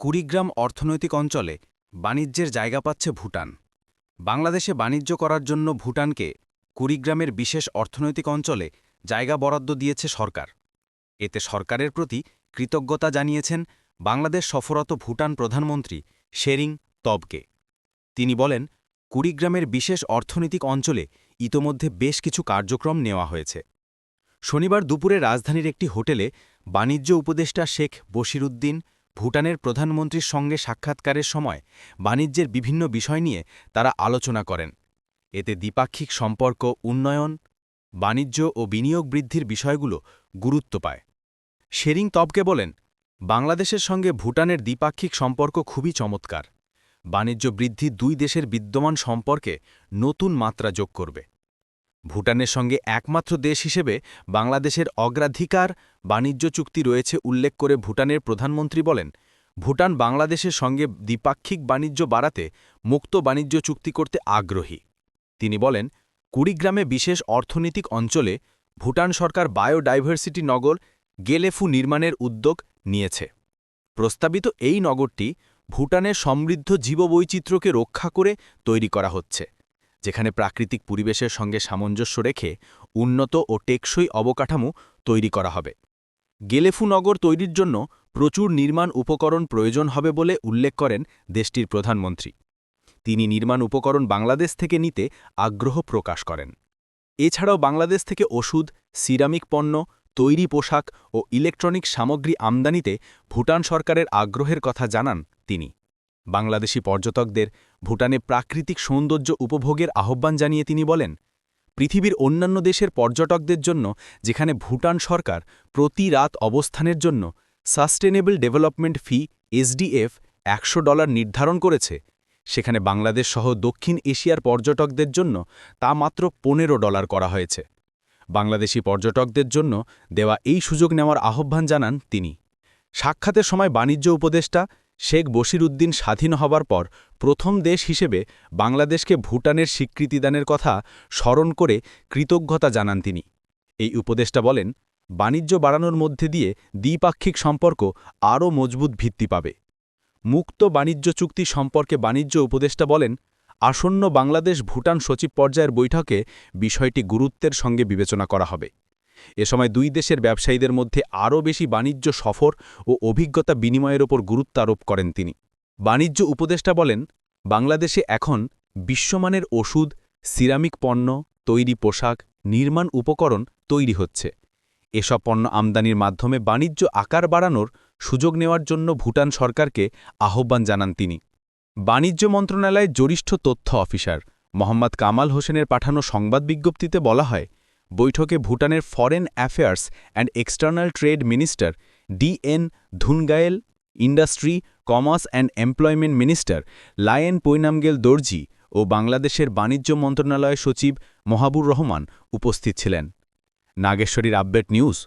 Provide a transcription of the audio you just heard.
কুড়িগ্রাম অর্থনৈতিক অঞ্চলে বাণিজ্যের জায়গা পাচ্ছে ভুটান। বাংলাদেশে বাণিজ্য করার জন্য ভুটানকে কুড়িগ্রামের বিশেষ অর্থনৈতিক অঞ্চলে জায়গা বরাদ্দ দিয়েছে সরকার। এতে সরকারের প্রতি কৃতজ্ঞতা জানিয়েছেন বাংলাদেশ সফরত ভুটান প্রধানমন্ত্রী শেরিং তবকে। তিনি বলেন, কুড়িগ্রামের বিশেষ অর্থনৈতিক অঞ্চলে ইতোমধ্যে বেশ কিছু কার্যক্রম নেওয়া হয়েছে। শনিবার দুপুরে রাজধানীর একটি হোটেলে বাণিজ্য উপদেষ্টা শেখ বশিরুদ্দিন ভুটানের প্রধানমন্ত্রীর সঙ্গে সাক্ষাৎকারের সময় বাণিজ্যের বিভিন্ন বিষয় নিয়ে তারা আলোচনা করেন। এতে দ্বিপাক্ষিক সম্পর্ক, উন্নয়ন, বাণিজ্য ও বিনিয়োগ বৃদ্ধির বিষয়গুলো গুরুত্ব পায়। শেরিং তবকে বলেন, বাংলাদেশের সঙ্গে ভুটানের দ্বিপাক্ষিক সম্পর্ক খুবই চমৎকার। বাণিজ্য বৃদ্ধি দুই দেশের বিদ্যমান সম্পর্কে নতুন মাত্রা যোগ করবে। ভুটানের সঙ্গে একমাত্র দেশ হিসেবে বাংলাদেশের অগ্রাধিকার বাণিজ্য চুক্তি রয়েছে উল্লেখ করে ভুটানের প্রধানমন্ত্রী বলেন, ভুটান বাংলাদেশের সঙ্গে দ্বিপাক্ষিক বাণিজ্য বাড়াতে মুক্ত বাণিজ্য চুক্তি করতে আগ্রহী। তিনি বলেন, কুড়িগ্রামে বিশেষ অর্থনৈতিক অঞ্চলে ভুটান সরকার বায়োডাইভার্সিটি নগর গেলেফু নির্মাণের উদ্যোগ নিয়েছে। প্রস্তাবিত এই নগরটি ভুটানের সমৃদ্ধ জীববৈচিত্র্যকে রক্ষা করে তৈরি করা হচ্ছে। যেখানে প্রাকৃতিক পরিবেশের সঙ্গে সামঞ্জস্য রেখে উন্নত ও টেকসই অবকাঠামো তৈরি করা হবে। গেলেফু নগর তৈরির জন্য প্রচুর নির্মাণ উপকরণ প্রয়োজন হবে বলে উল্লেখ করেন দেশটির প্রধানমন্ত্রী। তিনি নির্মাণ উপকরণ বাংলাদেশ থেকে নিতে আগ্রহ প্রকাশ করেন। এছাড়াও বাংলাদেশ থেকে ওষুধ, সিরামিক পণ্য, তৈরি পোশাক ও ইলেকট্রনিক সামগ্রী আমদানিতে ভুটান সরকারের আগ্রহের কথা জানান তিনি। বাংলাদেশি পর্যটকদের ভুটানে প্রাকৃতিক সৌন্দর্য উপভোগের আহ্বান জানিয়ে তিনি বলেন, পৃথিবীর অন্যান্য দেশের পর্যটকদের জন্য যেখানে ভুটান সরকার প্রতি রাত অবস্থানের জন্য sustainable development fee S D F একশো ডলার নির্ধারণ করেছে, সেখানে বাংলাদেশ সহ দক্ষিণ এশিয়ার পর্যটকদের জন্য তা মাত্র পনেরো ডলার করা হয়েছে। বাংলাদেশি পর্যটকদের জন্য দেওয়া এই সুযোগ নেওয়ার আহ্বান জানান তিনি। সাক্ষাতের সময় বাণিজ্য উপদেষ্টা শেখ বশিরউদ্দিন স্বাধীন হবার পর প্রথম দেশ হিসেবে বাংলাদেশকে ভুটানের স্বীকৃতিদানের কথা স্মরণ করে কৃতজ্ঞতা জানান তিনি। এই উপদেষ্টা বলেন, বাণিজ্য বাড়ানোর মধ্যে দিয়ে দ্বিপাক্ষিক সম্পর্ক আরও মজবুত ভিত্তি পাবে। মুক্ত বাণিজ্য চুক্তি সম্পর্কে বাণিজ্য উপদেষ্টা বলেন, আসন্ন বাংলাদেশ ভুটান সচিব পর্যায়ের বৈঠকে বিষয়টি গুরুত্বের সঙ্গে বিবেচনা করা হবে। এ সময় দুই দেশের ব্যবসায়ীদের মধ্যে আরও বেশি বাণিজ্য সফর ও অভিজ্ঞতা বিনিময়ের ওপর গুরুত্ব আরোপ করেন তিনি। বাণিজ্য উপদেষ্টা বলেন, বাংলাদেশে এখন বিশ্বমানের ওষুধ, সিরামিক পণ্য, তৈরি পোশাক, নির্মাণ উপকরণ তৈরি হচ্ছে। এসব পণ্য আমদানির মাধ্যমে বাণিজ্য আকার বাড়ানোর সুযোগ নেওয়ার জন্য ভুটান সরকারকে আহ্বান জানান তিনি। বাণিজ্য মন্ত্রণালয়ের জরিষ্ঠ তথ্য অফিসার মোহাম্মদ কামাল হোসেনের পাঠানো সংবাদ বিজ্ঞপ্তিতে বলা হয় বৈঠকে ভুটানের foreign affairs and external trade minister D N Dhungyel industry commerce and employment minister Lyonpo Namgyel Dorji ও বাংলাদেশের বাণিজ্য মন্ত্রণালয় সচিব মহাবুর রহমান উপস্থিত ছিলেন। নাগেশ্বরীর আপডেট নিউজ